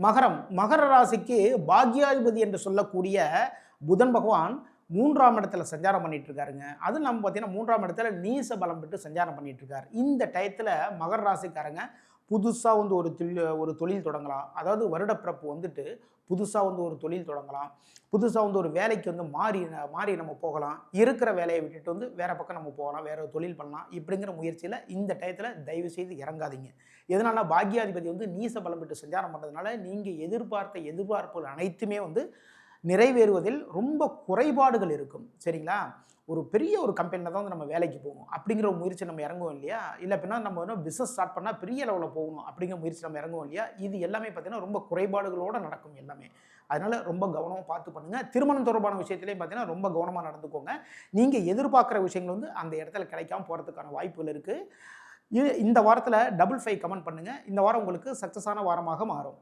மகரம் மகர ராசிக்கு பாக்யாதிபதி என்று சொல்லக்கூடிய புதன் பகவான் மூன்றாம் இடத்துல சஞ்சாரம் பண்ணிட்டு இருக்காருங்க அது நம்ம பார்த்தீங்கன்னா மூன்றாம் இடத்துல நீச பலம் பெற்று சஞ்சாரம் பண்ணிட்டு இருக்காரு இந்த டயத்தில் மகர ராசிக்காரங்க புதுசாக வந்து ஒரு தொழில் ஒரு தொழில் தொடங்கலாம். அதாவது வருடப்பிறப்பு வந்துட்டு புதுசாக வந்து ஒரு தொழில் தொடங்கலாம். புதுசாக வந்து ஒரு வேலைக்கு வந்து மாறி மாறி நம்ம போகலாம். இருக்கிற வேலையை விட்டுட்டு வந்து வேறு பக்கம் நம்ம போகலாம். வேறு ஒரு தொழில் பண்ணலாம். இப்படிங்கிற முயற்சியில் இந்த டயத்தில் தயவு செய்து இறங்காதீங்க. எதனால பாக்யாதிபதி வந்து நீச பலம் பெற்று சஞ்சாரம் பண்ணுறதுனால நீங்கள் எதிர்பார்த்த எதிர்பார்ப்புகள் அனைத்துமே வந்து நிறைவேறுவதில் ரொம்ப குறைபாடுகள் இருக்கும். சரிங்களா? ஒரு பெரிய ஒரு கம்பெனியில் தான் வந்து நம்ம வேலைக்கு போகணும். அப்படிங்கிற ஒரு முயற்சி நம்ம இறங்குவோம் இல்லையா? இல்லை அப்படின்னா நம்ம வந்து பிஸ்னஸ் ஸ்டார்ட் பண்ணால் பெரிய லெவலில் போகணும் அப்படிங்கிற முயற்சி நம்ம இறங்குவோம் இல்லையா? இது எல்லாமே பார்த்தீங்கன்னா ரொம்ப குறைபாடுகளோடு நடக்கும் எல்லாமே. அதனால் ரொம்ப கவனமாக பார்த்து பண்ணுங்கள் திருமணம் தொடர்பான விஷயத்துலேயும் பார்த்தீங்கன்னா ரொம்ப கவனமாக நடந்துக்கோங்க. நீங்கள் எதிர்பார்க்குற விஷயங்கள் வந்து அந்த இடத்துல கிடைக்காம போகிறதுக்கான வாய்ப்புகள் இருக்குது இது இந்த வாரத்தில் டபுள் ஃபைவ் கமெண்ட் பண்ணுங்கள் இந்த வாரம் உங்களுக்கு சக்ஸஸான வாரமாக மாறும்.